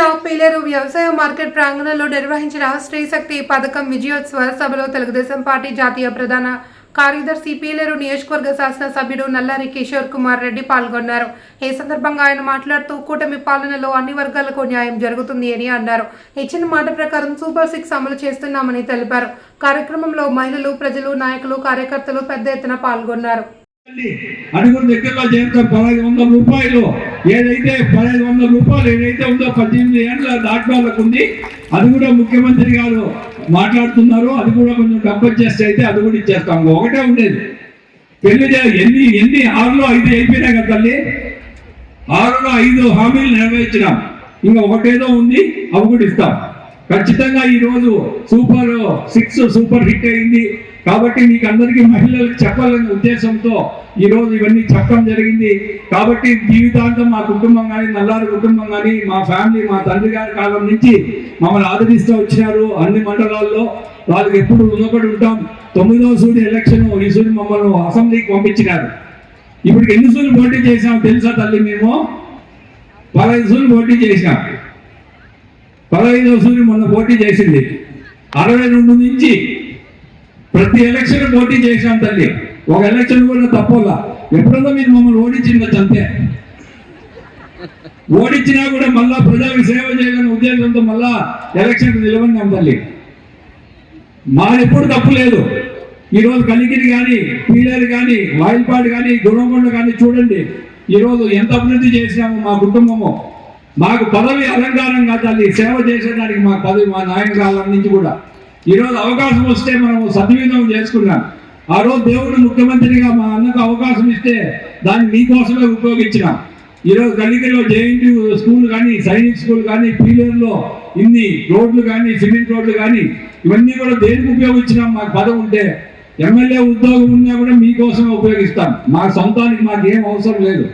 జిల్లా పీలేరు వ్యవసాయ మార్కెట్ ప్రాంగణంలో నిర్వహించిన స్త్రీ శక్తి పథకం విజయోత్సవ సభలో తెలుగుదేశం పార్టీ జాతీయ ప్రధాన కార్యదర్శి పీలేరు నియోజకవర్గ శాసనసభ్యుడు నల్లారి కిషోర్ కుమార్ రెడ్డి పాల్గొన్నారు. ఈ సందర్భంగా ఆయన మాట్లాడుతూ కూటమి పాలనలో అన్ని వర్గాలకు న్యాయం జరుగుతుంది అని అన్నారు. ఇచ్చిన మాట ప్రకారం సూపర్ సిక్స్ అమలు చేస్తున్నామని తెలిపారు. కార్యక్రమంలో మహిళలు ప్రజలు నాయకులు కార్యకర్తలు పెద్ద ఎత్తున పాల్గొన్నారు. అడుగురు దగ్గరలో చేరుతాం పదహైదు వందల రూపాయలు ఏదైతే పదహైదు వందల రూపాయలు ఏదైతే ఉందో పద్దెనిమిది ఏళ్ళ దాటి ఉంది. అది కూడా ముఖ్యమంత్రి గారు మాట్లాడుతున్నారు. అది కూడా కొంచెం డబ్బు చేస్తే అయితే అది కూడా ఇచ్చేస్తాం. ఒకటే ఉండేది. పెళ్ళి ఎన్ని ఎన్ని ఆరులో ఐదు అయిపోయినాయి కదా తల్లి? ఆరులో ఐదు హామీలు నెరవేర్చినాం. ఇంకా ఒకటేదో ఉంది. అవి కూడా ఇస్తాం. ఖచ్చితంగా ఈ రోజు సూపర్ సిక్స్ సూపర్ హిట్ అయింది. కాబట్టి మీకు అందరికీ మహిళలకు చెప్పాలనే ఉద్దేశంతో ఈ రోజు ఇవన్నీ చెప్పడం జరిగింది. కాబట్టి జీవితాంతం మా కుటుంబం కానీ నల్లారి కుటుంబం కానీ మా ఫ్యామిలీ మా తండ్రి గారి కాలం నుంచి మమ్మల్ని ఆదరిస్తూ వచ్చినారు అన్ని మండలాల్లో. వాళ్ళకి ఎప్పుడు రుణపడి ఉంటాం. తొమ్మిదవ సూర్య ఎలక్షన్ ఈ సూర్య మమ్మల్ని అసెంబ్లీకి పంపించినారు. ఇప్పుడు ఎన్ని సూర్యులు పోటీ చేసాం తెలుసా తల్లి మేము? పదహైదు సూర్యులు పోటీ చేసినాం పదహైదవ సూర్యుడు మొన్న పోటీ చేసింది. అరవై రెండు నుంచి ప్రతి ఎలక్షన్ పోటీ చేశాం తల్లి. ఒక ఎలక్షన్ కూడా తప్పలా ఎప్పుడన్నా మీరు మమ్మల్ని ఓడించింది అంతే. ఓడించినా కూడా మళ్ళా ప్రజలకు సేవ చేయాలనే ఉద్దేశంతో మళ్ళా ఎలక్షన్ నిలవన్నాం తల్లి. మాదెప్పుడు తప్పు లేదు. ఈరోజు కలిగిరి కానీ పీలేరు కానీ వాయిల్పాడు కానీ గుణకొండ కానీ చూడండి. ఈరోజు ఎంత అభివృద్ధి చేసినాము మా కుటుంబము. మాకు పదవి అలంకారం కాదు తల్లి సేవ చేసేదానికి మా పదవి మా నాయన కాలం నుంచి కూడా. ఈరోజు అవకాశం వస్తే మనం సద్వినియోగం చేసుకున్నాం ఆ రోజు దేవుడు ముఖ్యమంత్రిగా మా అన్నకు అవకాశం ఇస్తే దాన్ని మీకోసమే ఉపయోగించినాం. ఈరోజు కలిగిరిలో జేఎన్టీ స్కూల్ కానీ సైనిక్ స్కూల్ కానీ పీలేరులో ఇన్ని రోడ్లు కానీ సిమెంట్ రోడ్లు కానీ ఇవన్నీ కూడా దేనికి ఉపయోగించినాం? మాకు పదవి ఉంటే ఎమ్మెల్యే ఉద్యోగం ఉన్నా కూడా మీకోసమే ఉపయోగిస్తాం. మా సొంతానికి మాకు ఏం అవసరం లేదు.